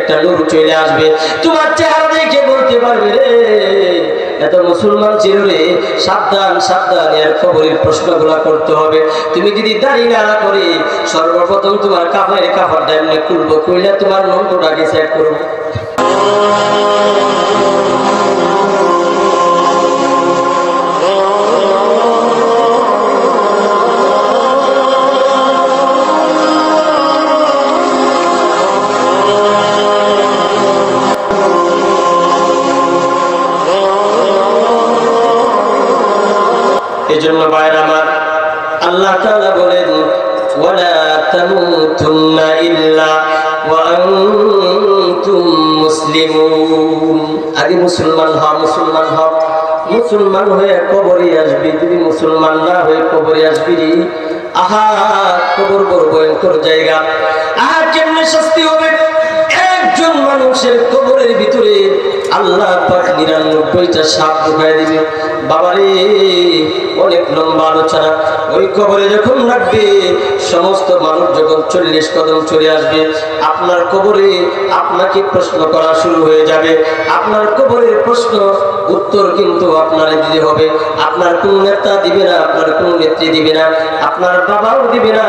একটা নূর চলে আসবে। তোমার চেহারা দেখে বলতে পারবে রে, এত মুসলমান ছিল সাবধান সাবধান, এর খবরের প্রশ্নগুলো করতে হবে। তুমি যদি দাড়ি না করে, সর্বপ্রথম তোমার কাপড়ের কাপড়টা এমনি খুলবো, খুললে তোমার নম্বরটাকে সেট করব। মুসলিমুন। আগে মুসলমান হ মুসলমান হ। মুসলমান হয়ে কবরে আসবি, যদি মুসলমান না হয়ে কবরে আসবি আহা, কবর বড় ভয়ঙ্কর জায়গা। আর কেমনে শাস্তি হবে? একজন মানুষের কবরের ভিতরে আল্লাহ পাক নিরানব্বইটা সাপ ঢুকাই দিবে। বাবারে, অনেক লম্বা আলোচনা। ওই কবরে যখন রাখবে, সমস্ত মানুষ যখন চল্লিশ কদম চলে আসবে, আপনার কবরে আপনাকে প্রশ্ন করা শুরু হয়ে যাবে। আপনার কবরের প্রশ্ন উত্তর কিন্তু আপনার দিতে হবে। আপনার কোন নেতা দিবে না, আপনার কোন নেত্রী দিবে না, আপনার বাবাও দিবে না,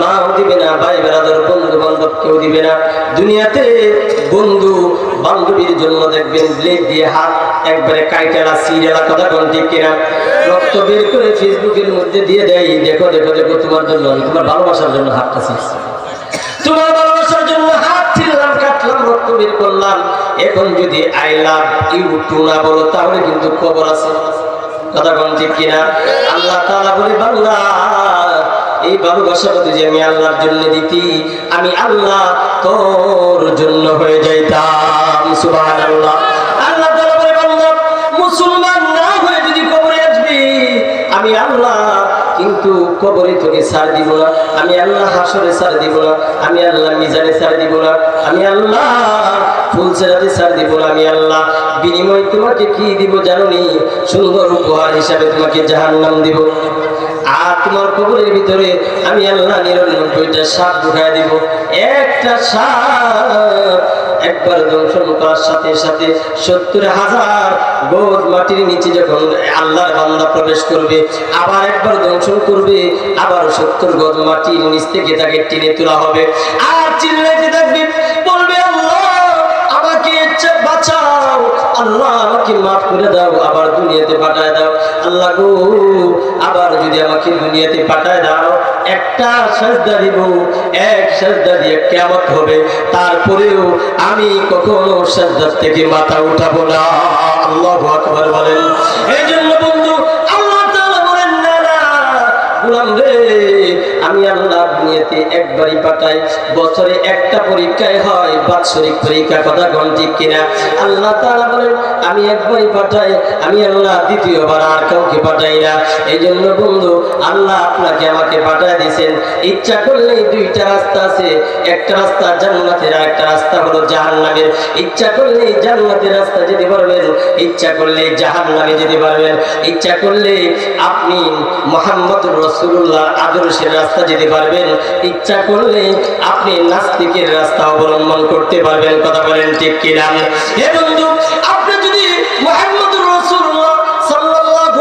মাও দিবে না ভাই বেড়াদার বন্ধু বান্ধব কেউ দিবে না। দুনিয়াতে বন্ধু বান্ধবীর জন্য দেখবেন ব্লেড দিয়ে হাত একবারে কাইটালা সিরিয়ালা কথা কোন ঠিক কিনা? রক্ত বের করে ফেসবুকের মধ্যে দিয়ে দেয়, দেখো দেখো দেখো, তোমার জন্য, তোমার ভালোবাসার জন্য হাতটা ছিঁড়ছে। তোমার ভালোবাসার জন্য হাত ছিঁড়লাম, কাটলাম, রক্ত বের করলাম। এখন যদি আই লাভ ইউ টু না বলো, তাহলে কিন্তু খবর আছে। কথা কোন ঠিক কিনা? আল্লাহ তাআলা বলে বাংলা এই ভালোবাসাটা যদি আমি আল্লাহর জন্য দিতি, আমি আল্লাহ তোর জন্য হয়ে যাইতাম। সুবহানাল্লাহ। আল্লাহ তাআলা বলে, বান্দা, মুসলমান না হয়ে যদি কবরে আসবি, আমি আল্লাহ কিন্তু কবরে তোকে ছাড় দিব না। আমি আল্লাহ হাসরে ছাড় দিব না। আমি আল্লাহ মিজানে ছাড় দিব না। আমি আল্লাহ দিব আমি আল্লাহ। বিনিময় তোমাকে কি দিব সুন্দর উপহার হিসাবে তোমাকে দিব। আর তোমার কবরের ভিতরে আমি আল্লাহ নিরানব্বইটা সাপ ঢুকাই দিব। একটা সাপ একবার দংশন করার সাথে সাথে সত্তর হাজার বোধ মাটির নিচে যখন আল্লাহর বান্দা প্রবেশ করবে, আবার একবার দংশন করবে, আবার সত্তর গজ মাটির নিচ থেকে তাকে টেনে তোলা হবে। আর চিল্লাইতে থাকবে বাঁচাও। মাফ করে দাও, আবার দুনিয়াতে পাঠায় দাও। আল্লাহ গো, আবার যদি আমাকে দুনিয়াতে পাঠায় দাও, একটা সাজদা দিব, এক সাজদা দিয়ে কেমত হবে। তারপরেও আমি কখনো সাজদার থেকে মাথা উঠাবো না। আল্লাহ আকবর বলেন। এই জন্য আল্লাহ দুনিয়াতে একবারই পাঠাই বছরে একটা পরীক্ষায় হয়, বাৎসরিক পরীক্ষা, কথা কোন ঠিক কিনা? আল্লাহ তাআলা বলেন, আমি একবারই পাঠাই, আমি আল্লাহ দ্বিতীয়বার আর কাউকে পাঠাই না। এই জন্য বন্ধু, আল্লাহ আপনাকে আমাকে পাঠায় দিয়েছেন। ইচ্ছা করলেই দুইটা রাস্তা আছে। একটা রাস্তা জান্নাতের আর একটা রাস্তা হলো জাহান্নামের। ইচ্ছা করলেই জান্নাতের রাস্তা যেতে পারবেন, ইচ্ছা করলে জাহান্নামে যেতে পারবেন। ইচ্ছা করলে আপনি মোহাম্মদুর রসুল্লাহ আদর্শের রাস্তা যেতে পারবেন ইচ্ছা করলে আপনি নাস্তিকের রাস্তা অবলম্বন করতে পারবেন, কথা বলেন ঠিক কিনা? হে বন্ধু, আপনি যদি মোহাম্মদুর রসুল্লাহ সাল্লাল্লাহু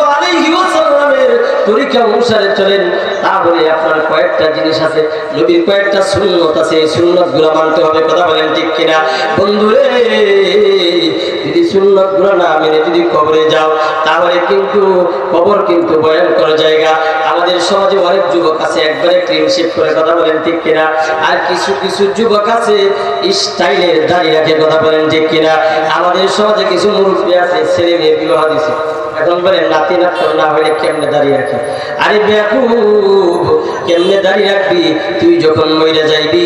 অনুসারে চলেন, তাহলে আপনার কয়েকটা জিনিস আছে। নবীর কয়েকটা সুন্নত আছে, এই সুন্নতগুলো মানতে হবে, কথা বলেন ঠিক কিনা? বন্ধুরে যদি সুন্নতগুলো না মেনে যদি কবরে যাও, তাহলে কিন্তু কবর কিন্তু বয়ান করা আমাদের সমাজে অনেক যুবক আছে, একবারে ক্লিন শেপ করে কথা বলেন ঠিক কিনা? আর কিছু কিছু যুবক আছে স্টাইলের দাঁড়িয়ে রাখে কথা বলেন ঠিক কিনা? আমাদের সমাজে কিছু মুরব্বী আছে, ছেলে মেয়ে বিবাহ দিছে এখন বলে নাতি না হলে কেমনে দাঁড়িয়ে আরে বেকুব কেমনে দাঁড়িয়ে রাখবি? তুই যখন মইরা যাইবি,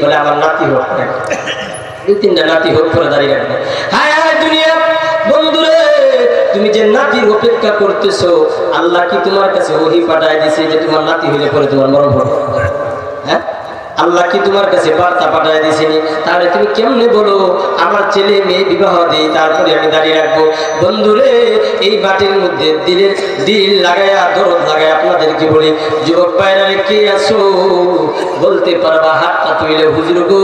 বলে আমার নাতি হোক দুই তিনটা নাতি হোক করে দাঁড়িয়ে রাখবে। হায় তুমি যে নাতির অপেক্ষা করতেছো, আল্লাহ কি তোমার কাছে ওহি পাঠায় দিছে যে তোমার নাতি হইলে পরে তোমার মরণ হবে? আল্লাহ কি তোমার কাছে বার্তা পাঠায় দিছিনি? তাহলে তুমি কেমনে বলো? আমার ছেলে মেয়ে বিবাহ দিই, তারপরে আমি দাঁড়িয়ে রাখব। বন্ধুরে, এই বাটির মধ্যে দিলের দিল লাগায়া, দরদ লাগায় আপনাদেরকে বলি, যুবক ভাইরা কে আসো বলতে পারবা, হাতটা তুইলে হুজুর গো,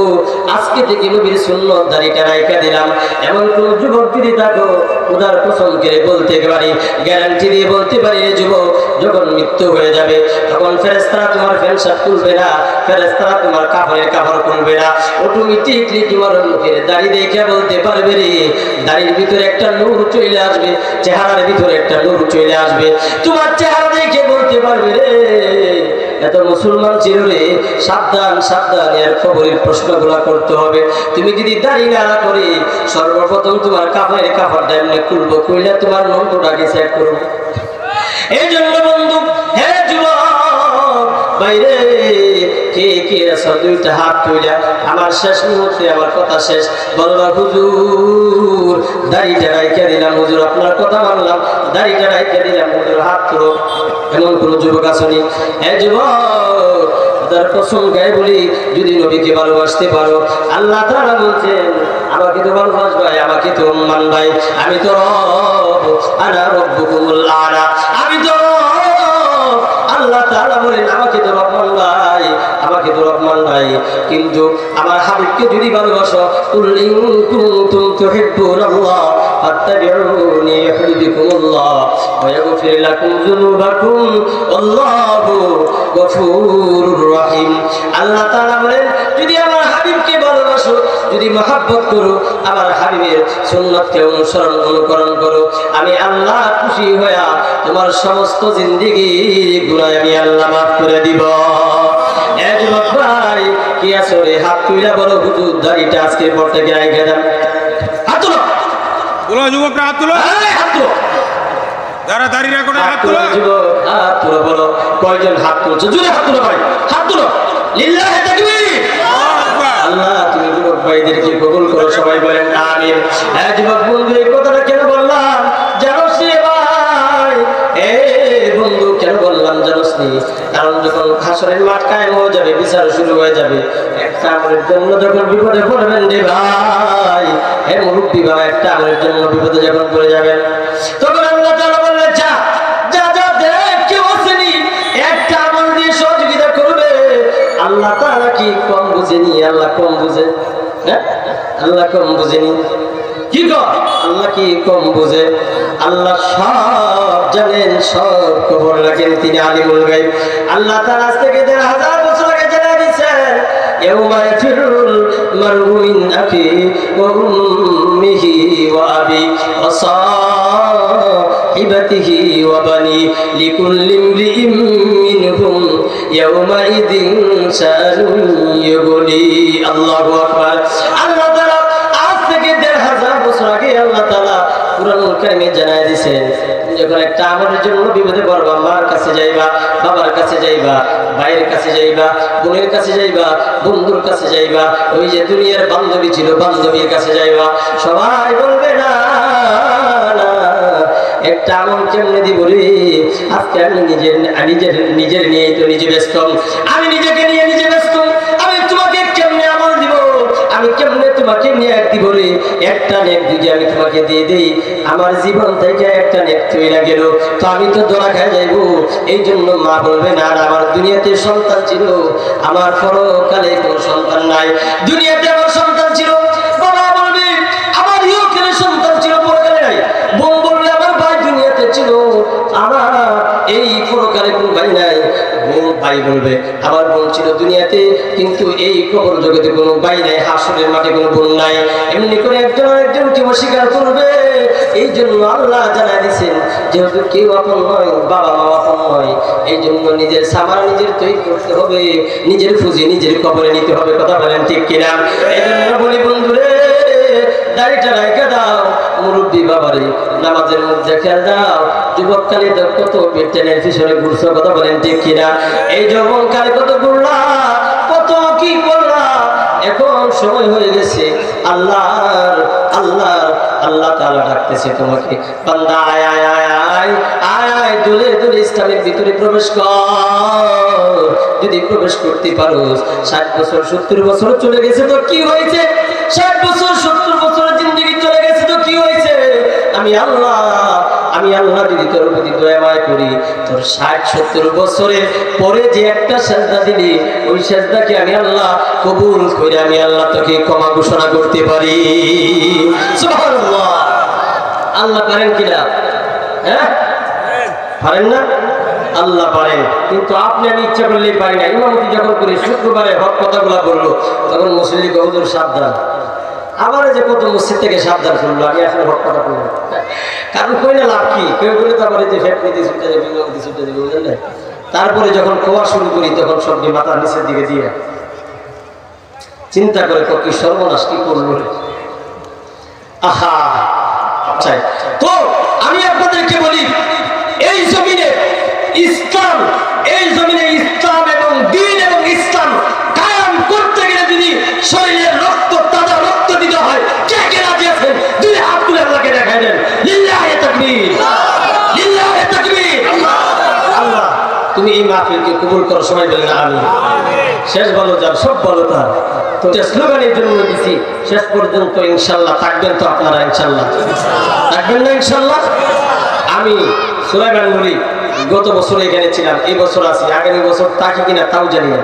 আজকে থেকে নবীর সুন্নত দাড়িটা রাইখা দিলাম। এমন কোন যুবক যদি থাকো, উদার কসম করে বলতে পারি, গ্যারান্টি দিয়ে বলতে পারি যুবক, যখন মৃত্যু হয়ে যাবে, তখন ফেরেস্তারা তোমার ফ্যানসাপ তুলবে না ফেরেস্তারা তোমার কাপড়ের কাপড় খুলবে না। অটোমেটিকলি তোমার মুখের দাড়ি দেখে বলতে পারবে রে। দাড়ির ভিতরে একটা নূর চলে আসবে, চেহারার ভিতরে একটা নূর চলে আসবে। তোমার চেহারা দেখে বলতে পারবে রে। এত মুসলমান ছিল রে, সাবধান সাবধান, এর খবরের প্রশ্নগুলো করতে হবে। তুমি যদি দাড়ি না করে সর্বপ্রথম তোমার কাপড়ের কাপড়টা এমনি খুলবো, খুললে তোমার নন্দটাকে সেট করব। এই জন্য আছো, দুইটা হাত তুইলা। আমার শেষ মুহূর্তে আমার কথা শেষ। বলবা, হুজুর, দাড়িটা দিলাম, হুজুর, আপনার কথা মানলাম। দাড়িটা দিলাম, হুজুর, হাত তুলো। এমন যুবক হে যুবক, তার বলি, যদি নবীকে ভালোবাসতে পারো, আল্লাহ তাআলা বলছেন, আমাকে তো ভালোবাসবাই আমাকে তো মানবাই আমি তো রব, আনা আমি তো রব, আল্লাহ তাআলা বলেন, আমাকে তো রহমান ভাই। আমাকে তো রহমান নাই কিন্তু আমার হাবিবকে যদি ভালোবাসো কুল ইন কুনতুম তুহিব্বুনাল্লাহ, ফাত্তাবিউনি ইউহিব্বুকুমুল্লাহ ওয়া ইয়াগফির লাকুম যুনুবাকুম, আল্লাহু গফুরুর রহিম। আল্লাহ তাআলা বলেন, যদি আমার হাবিবকে ভালোবাসো যদি মহাব্বত করো, আমার হাবিবের সুন্নতকে অনুসরণ, অনুকরণ করো। আমি আল্লাহ খুশি হইয়া তোমার সমস্ত জিন্দিগি গুণায় আমি আল্লাহ মাফ করে দিব। যুবক ভাই কি আছো রে? হাত তুইলা বড় হুজুর দাড়িটা আজকে পর থেকে দেন। হাত তুলো। তুলো যুবকরা হাত তুলো। হাত তুলো। যারা দাঁড়িয়ে রাখো হাত তুলো হাত তুলো বলো কয়জন হাত তুলছে? জুড়ে হাত তুলো ভাই হাত তুলো। লিল্লাহি তাকবীর। আল্লাহ তুমি যুবক ভাইদেরকে কবুল করো সবাই বলেন আমিন। হ্যাঁ যুবক বন্ধু এই কথাটা কেন বললাম? জানোস রে ভাই এ বন্ধু কেন বললাম জানোস নি কারণ যখন হাসরের মাঠ কায়েম হয়ে যাবে, বিচার শুরু হয়ে যাবে। একটা আমলের জন্য যখন বিপদে পড়বেন রে ভাই, হে মুরব্বী বাবা, একটা আমলের জন্য বিপদে যখন পড়ে যাবেন, তখন আল্লাহ তাআলা বললেন, যা যা যা, দেখ, কেউ আসেনি। একটা আমল দিয়ে সহযোগিতা করবে। আল্লাহ তাআলা কি কম বুঝেনি? আল্লাহ কম বুঝে হ্যাঁ? আল্লাহ কম বুঝেনি। কি কর আল্লাহ কি কম বুঝে আল্লাহ সব জানেন সব খবর রাখেন তিনি আলিমুল গাইব আল্লাহ তার আজ থেকে দেড় হাজার বছর আগে জানা দিচ্ছেন يوم يفر المرء من أخيه وأمه وأبيه وصاحبته وبنيه لكل امرئ منهم يومئذ شأن يغنيه الله أكبر কারিমে জানায় দিয়েছেন যখন একটা আমলের জন্য বিপদে পড়বা, মার কাছে যাইবা, বাবার কাছে যাইবা, ভাইয়ের কাছে যাইবা, বোনের কাছে যাইবা, বন্ধুর কাছে যাইবা, ওই যে দুনিয়ার বান্ধবী ছিল, বান্ধবীর কাছে যাইবা, সবাই বলবে, না না, একটা আমল কেমনে দিব রে? আজকে আমি নিজের নিজের নিজের নিয়েই তো নিজে ব্যস্ত। আমি নিজেকে তোমাকে নিয়ে দিব রে, একটা নেক যদি আমি তোমাকে দিয়ে দিই, আমার জীবন থেকে একটা নেক তৈরি গেল। তো আমি তো দোয়া খাই যাইব। এই জন্য মা বলবে, না আর আমার দুনিয়াতে সন্তান ছিল, আমার পরকালে কোনো সন্তান নাই। দুনিয়াতে আমার সন্তান ভাই বলবে আমার বোন ছিল দুনিয়াতে কিন্তু এই কবর জগতে কোনো ভাই নাই, হাসরের মাঠে কোনো বোন নাই। এমনি করে একজন একজনকে অস্বীকার করবে। এই জন্য আল্লাহ জানা দিছেন যেহেতু কেউ আপন নয়, বাবা মা আপন নয় এই জন্য নিজের সামান নিজের তৈরি করতে হবে, নিজের পুঁজি নিজের কবরে নিতে হবে, কথা বলেন ঠিক কিনা? এই জন্য বলি বন্ধুরে, দাড়িটা রেখে দাও। মুরব্বী বাবারে, নামাজের যুবককালে কত পিছনে ঘুরছো, কথা বলেন ঠিক কিনা? এই যৌবনকালে কত ঘুরলা, কত কি করলা? এখন সময় হয়ে গেছে, আল্লাহর আল্লাহর, আল্লাহ ডাকতেছে তোমাকে। আয় আয় আয় আয় আয় আয়, দূরে দূরে ইসলামের ভিতরে প্রবেশ কর। যদি প্রবেশ করতে পারো, ষাট বছর, সত্তর বছর চলে গেছে তো কি হয়েছে? ষাট বছর, সত্তর বছর জিন্দগি চলে গেছে তো কি হয়েছে আমি আল্লাহ আমি আল্লাহ যদি তোর প্রতি দয়াময় করি, তোর ষাট, সত্তর বছরে পরে যে একটা সেজদা দিলি, ওই সেজদাকে আমি আল্লাহ কবুল করে আমি আল্লাহ তোকে ক্ষমা ঘোষণা করতে পারি। আল্লাহ পারেন কিনা হ্যাঁ? পারেন না? আল্লাহ পারেন। কিন্তু আপনি আমি ইচ্ছা করলেই পারি না। ইমামতি যখন করি শুক্রবারে হক কথাগুলো বলল, তখন মুসলিম বহুদূর সাবধান। আবার যে কত মসজিদ থেকে সাবধান করল, আমি আসলে কথা বলব কারণ কই না লাভ কি? কেউ বলে তারপরে যে ফ্যাট নিতে ছুটে যাবে ইমামতি ছুটে যাবে, বুঝলেন? তারপরে যখন খোয়া শুরু করি, তখন সবজি মাথার নিচের দিকে দিয়ে। চিন্তা করে তো কি সর্বনাশ, কি করব আহা! চাই তো আমি আপনাদেরকে বলি, এই জমিনে ইসলাম, এই জমিনে ইসলাম এবং দিন এবং ইসলাম কায়াম করতে গেলে তিনি শরীরের রক্ত তাজা রক্ত দিতে হয় কে কে রাজি আছেন দুই হাত তুলে আল্লাহকে দেখাই দেন লিল্লাহে তাকবীর লিল্লাহে তাকবীর আল্লাহ তুমি এই মাহফিলকে কবুল করো, সবাই বলেন আমি শেষ ভালো যার, সব ভালো তার। তো স্লোগানের জন্য দিছি শেষ পর্যন্ত ইনশাল্লাহ থাকবেন তো আপনারা, ইনশাল্লাহ। থাকবেন না, ইনশাল্লাহ? আমি সুলাইমান বলি, গত বছর এখানে ছিলাম এই বছর আছি, আগামী বছর তাকে কিনা তাও জানি না।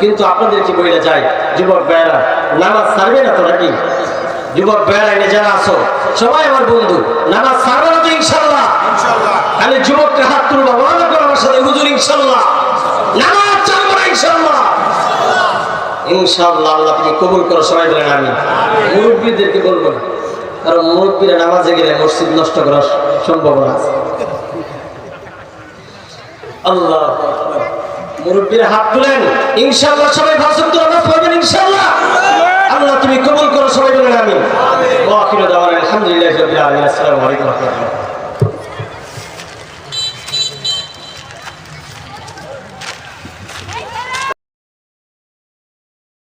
কিন্তু আপনাদেরকে বইলে যাই যুবক ভাইয়েরা, নামাজ ছাড়বে না তো নাকি? যুবক এনে যারা আছো সবাই আমার বন্ধু নামাজ ছাড়বে না তো ইনশাল্লাহ আমি যুবককে হাত তুলবো ওয়াদা করো আমার সাথে হুজুর ইনশাল্লাহ নামাজ চালবো না ইনশাল্লাহ ইনশাল্লাহ আল্লাহ তুমি কবুল করো সবাই বলেন আমি মুরব্বীদেরকে বলব না কারণ মুরব্বীরা নামাজে গেলে মসজিদ নষ্ট করার সম্ভাবনা আছে আল্লাহ মুরব্বীরা হাত তুলেন। ইনশাল্লাহ সবাই ভাষণ তো নামাজ পড়বেন ইনশাল্লাহ আল্লাহ তুমি কবুল সবাই বলেন আমি আলহামদুলিল্লাহ আসসালামু আলাইকুম